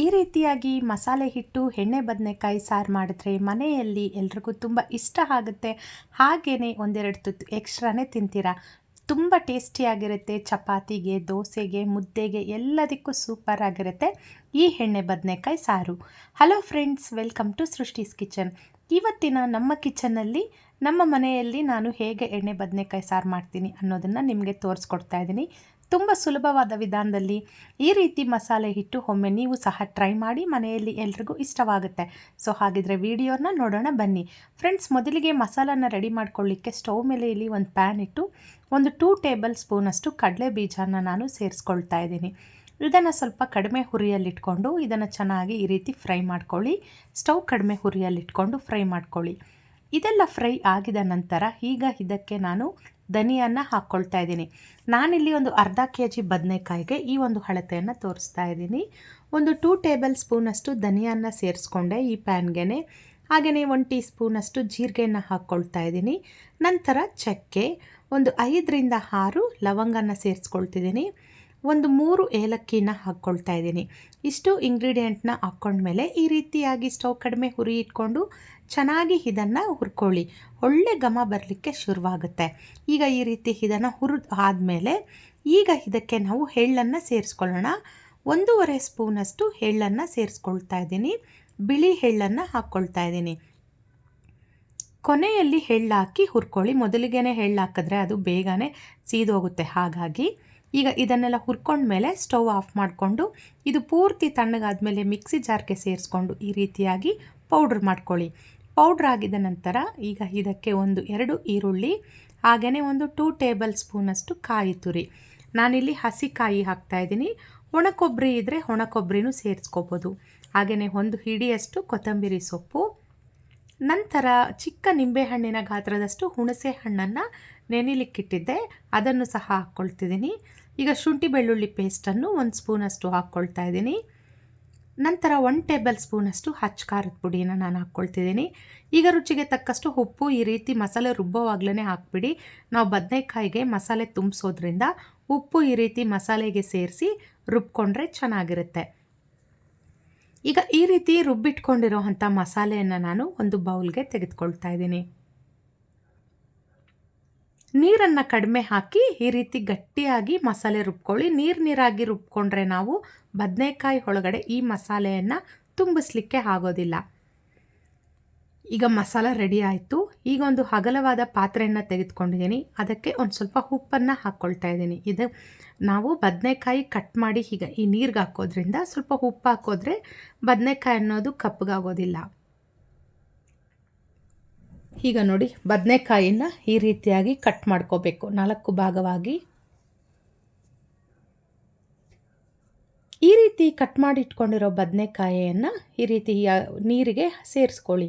ಈ ರೀತಿಯಾಗಿ ಮಸಾಲೆ ಹಿಟ್ಟು, ಎಣ್ಣೆ ಬದನೆಕಾಯಿ ಸಾರು ಮಾಡಿದ್ರೆ ಮನೆಯಲ್ಲಿ ಎಲ್ರಿಗೂ ತುಂಬ ಇಷ್ಟ ಆಗುತ್ತೆ. ಹಾಗೇ ಒಂದೆರಡು ತುತ್ತು ಎಕ್ಸ್ಟ್ರಾನೇ ತಿಂತೀರಾ? ತುಂಬ ಟೇಸ್ಟಿಯಾಗಿರುತ್ತೆ ಚಪಾತಿಗೆ, ದೋಸೆಗೆ, ಮುದ್ದೆಗೆ ಎಲ್ಲದಕ್ಕೂ ಸೂಪರ್ ಆಗಿರುತ್ತೆ ಈ ಎಣ್ಣೆ ಬದನೆಕಾಯಿ ಸಾರು. Hello friends, welcome to Srushti's kitchen. ಇವತ್ತಿನ ನಮ್ಮ ಕಿಚನ್ನಲ್ಲಿ ನಮ್ಮ ಮನೆಯಲ್ಲಿ ನಾನು ಹೇಗೆ ಎಣ್ಣೆ ಬದನೆಕಾಯಿ ಸಾರು ಮಾಡ್ತೀನಿ ಅನ್ನೋದನ್ನು ನಿಮಗೆ ತೋರಿಸ್ಕೊಡ್ತಾ ಇದ್ದೀನಿ. ತುಂಬ ಸುಲಭವಾದ ವಿಧಾನದಲ್ಲಿ ಈ ರೀತಿ ಮಸಾಲೆ ಹಿಟ್ಟು ಒಮ್ಮೆ ನೀವು ಸಹ ಟ್ರೈ ಮಾಡಿ ಮನೆಯಲ್ಲಿ ಎಲ್ರಿಗೂ ಇಷ್ಟವಾಗುತ್ತೆ. ಸೊ, ಹಾಗಿದ್ರೆ ವಿಡಿಯೋನ ನೋಡೋಣ ಬನ್ನಿ. ಫ್ರೆಂಡ್ಸ್, ಮೊದಲಿಗೆ ಮಸಾಲನ ರೆಡಿ ಮಾಡ್ಕೊಳ್ಳಿಕ್ಕೆ ಸ್ಟವ್ ಮೇಲೆ ಇಲ್ಲಿ ಒಂದು ಪ್ಯಾನ್ ಇಟ್ಟು ಒಂದು ಟೂ ಟೇಬಲ್ ಸ್ಪೂನಷ್ಟು ಕಡಲೆ ಬೀಜನ ನಾನು ಸೇರಿಸ್ಕೊಳ್ತಾ ಇದ್ದೀನಿ. ಇದನ್ನು ಸ್ವಲ್ಪ ಕಡಿಮೆ ಹುರಿಯಲ್ಲಿಟ್ಕೊಂಡು ಇದನ್ನು ಚೆನ್ನಾಗಿ ಈ ರೀತಿ ಫ್ರೈ ಮಾಡ್ಕೊಳ್ಳಿ. ಸ್ಟವ್ ಕಡಿಮೆ ಹುರಿಯಲ್ಲಿಟ್ಕೊಂಡು ಫ್ರೈ ಮಾಡ್ಕೊಳ್ಳಿ. ಇದೆಲ್ಲ ಫ್ರೈ ಆಗಿದ ನಂತರ ಈಗ ಇದಕ್ಕೆ ನಾನು ಧನಿಯನ್ನು ಹಾಕ್ಕೊಳ್ತಾ ಇದ್ದೀನಿ. ನಾನಿಲ್ಲಿ ಒಂದು ಅರ್ಧ ಕೆ ಜಿ ಬದನೆಕಾಯಿಗೆ ಈ ಒಂದು ಅಳತೆಯನ್ನು ತೋರಿಸ್ತಾ ಇದ್ದೀನಿ. ಒಂದು ಟೂ ಟೇಬಲ್ ಸ್ಪೂನಷ್ಟು ಧನಿಯನ್ನು ಸೇರಿಸ್ಕೊಂಡೆ ಈ ಪ್ಯಾನ್ಗೆ ಹಾಗೆಯೇ ಒಂದು ಟೀ ಸ್ಪೂನಷ್ಟು ಜೀರಿಗೆಯನ್ನು ಹಾಕ್ಕೊಳ್ತಾ ಇದ್ದೀನಿ. ನಂತರ ಚಕ್ಕೆ ಒಂದು ಐದರಿಂದ ಆರು ಲವಂಗನ ಸೇರಿಸ್ಕೊಳ್ತಿದ್ದೀನಿ. ಒಂದು ಮೂರು ಏಲಕ್ಕಿನ ಹಾಕ್ಕೊಳ್ತಾ ಇದ್ದೀನಿ. ಇಷ್ಟು ಇಂಗ್ರೀಡಿಯೆಂಟ್ನ ಹಾಕ್ಕೊಂಡ್ಮೇಲೆ ಈ ರೀತಿಯಾಗಿ ಸ್ಟವ್ ಕಡಿಮೆ ಹುರಿ ಇಟ್ಕೊಂಡು ಚೆನ್ನಾಗಿ ಇದನ್ನು ಹುರ್ಕೊಳ್ಳಿ. ಒಳ್ಳೆ ಘಮ ಬರಲಿಕ್ಕೆ ಶುರುವಾಗುತ್ತೆ. ಈಗ ಈ ರೀತಿ ಇದನ್ನು ಹುರಿದು ಆದಮೇಲೆ ಈಗ ಇದಕ್ಕೆ ನಾವು ಎಳ್ಳನ್ನು ಸೇರಿಸ್ಕೊಳ್ಳೋಣ. ಒಂದೂವರೆ ಸ್ಪೂನಷ್ಟು ಎಳ್ಳನ್ನು ಸೇರಿಸ್ಕೊಳ್ತಾ ಇದ್ದೀನಿ. ಬಿಳಿ ಎಳ್ಳನ್ನು ಹಾಕ್ಕೊಳ್ತಾ ಇದ್ದೀನಿ. ಕೊನೆಯಲ್ಲಿ ಎಳ್ಳು ಹಾಕಿ ಹುರ್ಕೊಳ್ಳಿ. ಮೊದಲಿಗೆ ಎಳ್ಳು ಹಾಕಿದ್ರೆ ಅದು ಬೇಗನೆ ಸೀದೋಗುತ್ತೆ. ಹಾಗಾಗಿ ಈಗ ಇದನ್ನೆಲ್ಲ ಹುರ್ಕೊಂಡ್ಮೇಲೆ ಸ್ಟವ್ ಆಫ್ ಮಾಡಿಕೊಂಡು ಇದು ಪೂರ್ತಿ ತಣ್ಣಗಾದಮೇಲೆ ಮಿಕ್ಸಿ ಜಾರ್ಗೆ ಸೇರಿಸ್ಕೊಂಡು ಈ ರೀತಿಯಾಗಿ ಪೌಡ್ರ್ ಮಾಡ್ಕೊಳ್ಳಿ. ಪೌಡ್ರ್ ಆಗಿದ ನಂತರ ಈಗ ಇದಕ್ಕೆ ಒಂದು ಎರಡು ಈರುಳ್ಳಿ, ಹಾಗೆಯೇ ಒಂದು ಟೂ ಟೇಬಲ್ ಸ್ಪೂನಷ್ಟು ಕಾಯಿ ತುರಿ. ನಾನಿಲ್ಲಿ ಹಸಿ ಕಾಯಿ ಹಾಕ್ತಾಯಿದ್ದೀನಿ ಒಣ ಕೊಬ್ಬರಿ ಇದ್ದರೆ ಒಣ ಕೊಬ್ಬರಿನೂ ಸೇರಿಸ್ಕೋಬೋದು. ಹಾಗೆಯೇ ಒಂದು ಹಿಡಿಯಷ್ಟು ಕೊತ್ತಂಬರಿ ಸೊಪ್ಪು ನಂತರ ಚಿಕ್ಕ ನಿಂಬೆಹಣ್ಣಿನ ಗಾತ್ರದಷ್ಟು ಹುಣಸೆ ಹಣ್ಣನ್ನು ನೆನಿಲಿಕ್ಕಿಟ್ಟಿದ್ದೆ ಅದನ್ನು ಸಹ ಹಾಕ್ಕೊಳ್ತಿದ್ದೀನಿ. ಈಗ ಶುಂಠಿ ಬೆಳ್ಳುಳ್ಳಿ ಪೇಸ್ಟನ್ನು ಒಂದು ಸ್ಪೂನಷ್ಟು ಹಾಕ್ಕೊಳ್ತಾ ಇದ್ದೀನಿ. ನಂತರ ಒನ್ ಟೇಬಲ್ ಸ್ಪೂನಷ್ಟು ಹಚ್ಚ ಖಾರದ ಪುಡಿನ ನಾನು ಹಾಕ್ಕೊಳ್ತಿದ್ದೀನಿ. ಈಗ ರುಚಿಗೆ ತಕ್ಕಷ್ಟು ಉಪ್ಪು, ಈ ರೀತಿ ಮಸಾಲೆ ರುಬ್ಬೋವಾಗ್ಲೇ ಹಾಕ್ಬಿಡಿ. ನಾವು ಬದನೆಕಾಯಿಗೆ ಮಸಾಲೆ ತುಂಬಿಸೋದ್ರಿಂದ ಉಪ್ಪು ಈ ರೀತಿ ಮಸಾಲೆಗೆ ಸೇರಿಸಿ ರುಬ್ಕೊಂಡ್ರೆ ಚೆನ್ನಾಗಿರುತ್ತೆ. ಈಗ ಈ ರೀತಿ ರುಬ್ಬಿಟ್ಕೊಂಡಿರೋ ಅಂಥ ಮಸಾಲೆಯನ್ನು ನಾನು ಒಂದು ಬೌಲ್ಗೆ ತೆಗೆದುಕೊಳ್ತಾ ಇದ್ದೀನಿ. ನೀರನ್ನು ಕಡಿಮೆ ಹಾಕಿ ಈ ರೀತಿ ಗಟ್ಟಿಯಾಗಿ ಮಸಾಲೆ ರುಬ್ಕೊಳ್ಳಿ. ನೀರು ನೀರಾಗಿ ರುಬ್ಕೊಂಡ್ರೆ ನಾವು ಬದನೆಕಾಯಿ ಒಳಗಡೆ ಈ ಮಸಾಲೆಯನ್ನು ತುಂಬಿಸ್ಲಿಕ್ಕೆ ಆಗೋದಿಲ್ಲ. ಈಗ ಮಸಾಲ ರೆಡಿ ಆಯಿತು. ಈಗ ಒಂದು ಅಗಲವಾದ ಪಾತ್ರೆಯನ್ನು ತೆಗೆದುಕೊಂಡಿದ್ದೀನಿ. ಅದಕ್ಕೆ ಒಂದು ಸ್ವಲ್ಪ ಉಪ್ಪನ್ನು ಹಾಕ್ಕೊಳ್ತಾ ಇದ್ದೀನಿ. ಇದು ನಾವು ಬದನೆಕಾಯಿ ಕಟ್ ಮಾಡಿ ಈಗ ಈ ನೀರಿಗೆ ಹಾಕೋದ್ರಿಂದ ಸ್ವಲ್ಪ ಉಪ್ಪು ಹಾಕೋದ್ರೆ ಬದನೆಕಾಯಿ ಅನ್ನೋದು ಕಪ್ಪಗಾಗೋದಿಲ್ಲ. ಈಗ ನೋಡಿ ಬದನೆಕಾಯಿನ ಈ ರೀತಿಯಾಗಿ ಕಟ್ ಮಾಡ್ಕೋಬೇಕು. ನಾಲ್ಕು ಭಾಗವಾಗಿ. ಈ ರೀತಿ ಕಟ್ ಮಾಡಿ ಇಟ್ಕೊಂಡಿರೋ ಬದನೆಕಾಯಿಯನ್ನು ಈ ರೀತಿ ನೀರಿಗೆ ಸೇರಿಸ್ಕೊಳ್ಳಿ.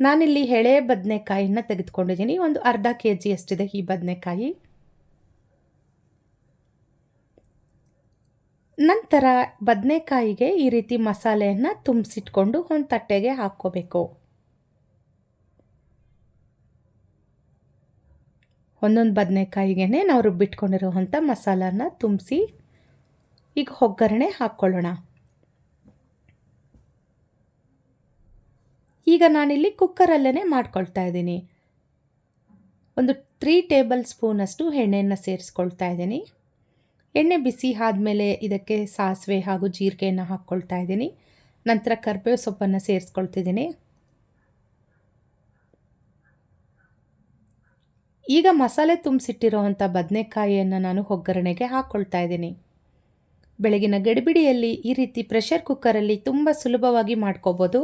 ನಾನಿಲ್ಲಿ ಎಳೆ ಬದನೆಕಾಯಿನ ತೆಗೆದುಕೊಂಡಿದ್ದೀನಿ. ಒಂದು ಅರ್ಧ ಕೆ ಜಿ ಅಷ್ಟಿದೆ ಈ ಬದನೆಕಾಯಿ. ನಂತರ ಬದನೆಕಾಯಿಗೆ ಈ ರೀತಿ ಮಸಾಲೆಯನ್ನು ತುಂಬಿಸಿಟ್ಕೊಂಡು ಒಂದು ತಟ್ಟೆಗೆ ಹಾಕ್ಕೋಬೇಕು. ಒಂದೊಂದು ಬದನೆಕಾಯಿಗೆ ನಾವು ರುಬ್ಬಿಟ್ಕೊಂಡಿರುವಂಥ ಮಸಾಲನ ತುಂಬಿಸಿ ಈಗ ಒಗ್ಗರಣೆ ಹಾಕ್ಕೊಳ್ಳೋಣ. ಈಗ ನಾನಿಲ್ಲಿ ಕುಕ್ಕರಲ್ಲೇ ಮಾಡ್ಕೊಳ್ತಾ ಇದ್ದೀನಿ. ಒಂದು ತ್ರೀ ಟೇಬಲ್ ಸ್ಪೂನಷ್ಟು ಎಣ್ಣೆಯನ್ನು ಸೇರಿಸ್ಕೊಳ್ತಾ ಇದ್ದೀನಿ. ಎಣ್ಣೆ ಬಿಸಿ ಆದಮೇಲೆ ಇದಕ್ಕೆ ಸಾಸಿವೆ ಹಾಗೂ ಜೀರಿಗೆಯನ್ನು ಹಾಕ್ಕೊಳ್ತಾ ಇದ್ದೀನಿ. ನಂತರ ಕರ್ಬೇವು ಸೊಪ್ಪನ್ನು ಸೇರಿಸ್ಕೊಳ್ತಿದ್ದೀನಿ. ಈಗ ಮಸಾಲೆ ತುಂಬಿಸಿಟ್ಟಿರೋವಂಥ ಬದನೆಕಾಯಿಯನ್ನು ನಾನು ಒಗ್ಗರಣೆಗೆ ಹಾಕ್ಕೊಳ್ತಾ ಇದ್ದೀನಿ. ಬೆಳಗಿನ ಗಡಿಬಿಡಿಯಲ್ಲಿ ಈ ರೀತಿ ಪ್ರೆಷರ್ ಕುಕ್ಕರಲ್ಲಿ ತುಂಬ ಸುಲಭವಾಗಿ ಮಾಡ್ಕೋಬೋದು.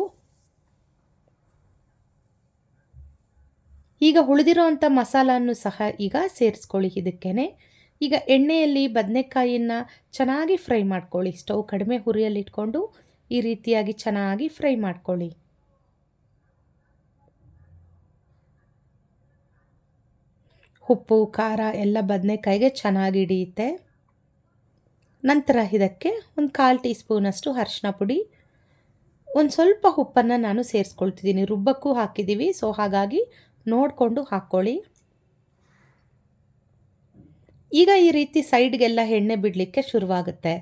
ಈಗ ಉಳಿದಿರೋವಂಥ ಮಸಾಲನ್ನು ಸಹ ಈಗ ಸೇರಿಸ್ಕೊಳ್ಳಿ ಇದಕ್ಕೇ ಈಗ ಎಣ್ಣೆಯಲ್ಲಿ ಬದನೆಕಾಯಿಯನ್ನು ಚೆನ್ನಾಗಿ ಫ್ರೈ ಮಾಡ್ಕೊಳ್ಳಿ. ಸ್ಟವ್ ಕಡಿಮೆ ಹುರಿಯಲ್ಲಿಟ್ಕೊಂಡು ಈ ರೀತಿಯಾಗಿ ಚೆನ್ನಾಗಿ ಫ್ರೈ ಮಾಡ್ಕೊಳ್ಳಿ. ಉಪ್ಪು, ಖಾರ ಎಲ್ಲ ಬದನೆಕಾಯಿಗೆ ಚೆನ್ನಾಗಿ ಹಿಡಿಯುತ್ತೆ. ನಂತರ ಇದಕ್ಕೆ ಒಂದು ಕಾಲು ಟೀ ಸ್ಪೂನಷ್ಟು ಅರಿಶಿನ ಪುಡಿ. ಒಂದು ಸ್ವಲ್ಪ ಉಪ್ಪನ್ನು ನಾನು ಸೇರಿಸ್ಕೊಳ್ತಿದ್ದೀನಿ. ರುಬ್ಬಕ್ಕೂ ಹಾಕಿದ್ದೀವಿ. ಸೊ ಹಾಗಾಗಿ ನೋಡಿಕೊಂಡು ಹಾಕ್ಕೊಳ್ಳಿ. ಈಗ ಈ ರೀತಿ ಸೈಡ್ಗೆಲ್ಲ ಎಣ್ಣೆ ಬಿಡಲಿಕ್ಕೆ ಶುರುವಾಗುತ್ತೆ.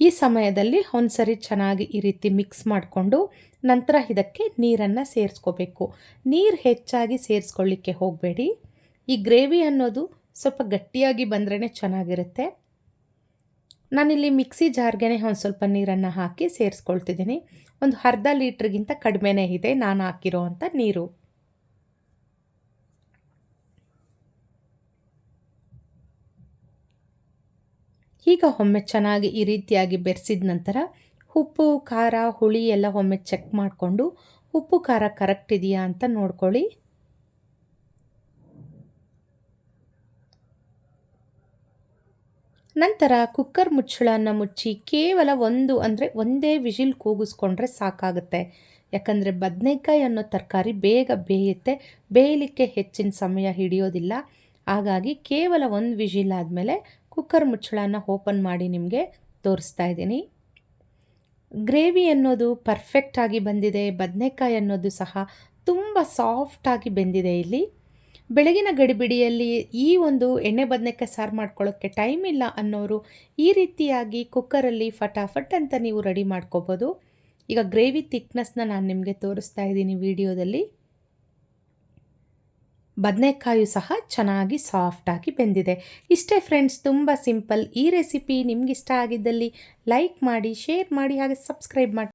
ಈ ಸಮಯದಲ್ಲಿ ಒಂದ್ಸರಿ ಚೆನ್ನಾಗಿ ಈ ರೀತಿ ಮಿಕ್ಸ್ ಮಾಡಿಕೊಂಡು ನಂತರ ಇದಕ್ಕೆ ನೀರನ್ನು ಸೇರಿಸ್ಕೋಬೇಕು. ನೀರು ಹೆಚ್ಚಾಗಿ ಸೇರಿಸ್ಕೊಳ್ಳಿಕ್ಕೆ ಹೋಗಬೇಡಿ. ಈ ಗ್ರೇವಿ ಅನ್ನೋದು ಸ್ವಲ್ಪ ಗಟ್ಟಿಯಾಗಿ ಬಂದ್ರೇ ಚೆನ್ನಾಗಿರುತ್ತೆ. ನಾನಿಲ್ಲಿ ಮಿಕ್ಸಿ ಜಾರ್ಗೆ ಒಂದು ಸ್ವಲ್ಪ ನೀರನ್ನು ಹಾಕಿ ಸೇರಿಸ್ಕೊಳ್ತಿದ್ದೀನಿ. ಒಂದು ಅರ್ಧ ಲೀಟ್ರಿಗಿಂತ ಕಡಿಮೆನೇ ಇದೆ ನಾನು ಹಾಕಿರೋ ಅಂಥ ನೀರು. ಈಗ ಒಮ್ಮೆ ಚೆನ್ನಾಗಿ ಈ ರೀತಿಯಾಗಿ ಬೆರೆಸಿದ ನಂತರ ಉಪ್ಪು, ಖಾರ, ಹುಳಿ ಎಲ್ಲ ಒಮ್ಮೆ ಚೆಕ್ ಮಾಡಿಕೊಂಡು ಉಪ್ಪು, ಖಾರ ಕರೆಕ್ಟ್ ಇದೆಯಾ ಅಂತ ನೋಡ್ಕೊಳ್ಳಿ. ನಂತರ ಕುಕ್ಕರ್ ಮುಚ್ಚಳನ್ನು ಮುಚ್ಚಿ ಕೇವಲ ಒಂದು ಅಂದರೆ ಒಂದೇ ವಿಜಿಲ್ ಕೂಗಿಸ್ಕೊಂಡ್ರೆ ಸಾಕಾಗುತ್ತೆ. ಯಾಕಂದರೆ ಬದನೆಕಾಯಿ ಅನ್ನೋ ತರಕಾರಿ ಬೇಗ ಬೇಯುತ್ತೆ, ಬೇಯಲಿಕ್ಕೆ ಹೆಚ್ಚಿನ ಸಮಯ ಹಿಡಿಯೋದಿಲ್ಲ. ಹಾಗಾಗಿ ಕೇವಲ ಒಂದು ವಿಜಿಲ್ ಆದಮೇಲೆ ಕುಕ್ಕರ್ ಮುಚ್ಚಳನ ಓಪನ್ ಮಾಡಿ ನಿಮಗೆ ತೋರಿಸ್ತಾ ಇದ್ದೀನಿ. ಗ್ರೇವಿ ಅನ್ನೋದು ಪರ್ಫೆಕ್ಟಾಗಿ ಬಂದಿದೆ, ಬದನೆಕಾಯಿ ಅನ್ನೋದು ಸಹ ತುಂಬ ಸಾಫ್ಟಾಗಿ ಬೆಂದಿದೆ ಇಲ್ಲಿ. ಬೆಳಗಿನ ಗಡಿಬಿಡಿಯಲ್ಲಿ ಈ ಒಂದು ಎಣ್ಣೆ ಬದನೆಕ್ಕೆ ಸಾರು ಮಾಡ್ಕೊಳ್ಳೋಕ್ಕೆ ಟೈಮ್ ಇಲ್ಲ ಅನ್ನೋರು ಈ ರೀತಿಯಾಗಿ ಕುಕ್ಕರಲ್ಲಿ ಫಟಾಫಟ್ ಅಂತ ನೀವು ರೆಡಿ ಮಾಡ್ಕೋಬೋದು. ಈಗ ಗ್ರೇವಿ ಥಿಕ್ನೆಸ್ನ ನಾನು ನಿಮಗೆ ತೋರಿಸ್ತಾ ಇದ್ದೀನಿ ವಿಡಿಯೋದಲ್ಲಿ. ಬದನೆಕಾಯು ಸಹ ಚೆನ್ನಾಗಿ ಸಾಫ್ಟಾಗಿ ಬೆಂದಿದೆ. ಇಷ್ಟೇ ಫ್ರೆಂಡ್ಸ್ ತುಂಬ ಸಿಂಪಲ್ ಈ ರೆಸಿಪಿ ನಿಮಗಿಷ್ಟ ಆಗಿದ್ದಲ್ಲಿ ಲೈಕ್ ಮಾಡಿ ಶೇರ್ ಮಾಡಿ, ಹಾಗೆ ಸಬ್ಸ್ಕ್ರೈಬ್ ಮಾಡಿ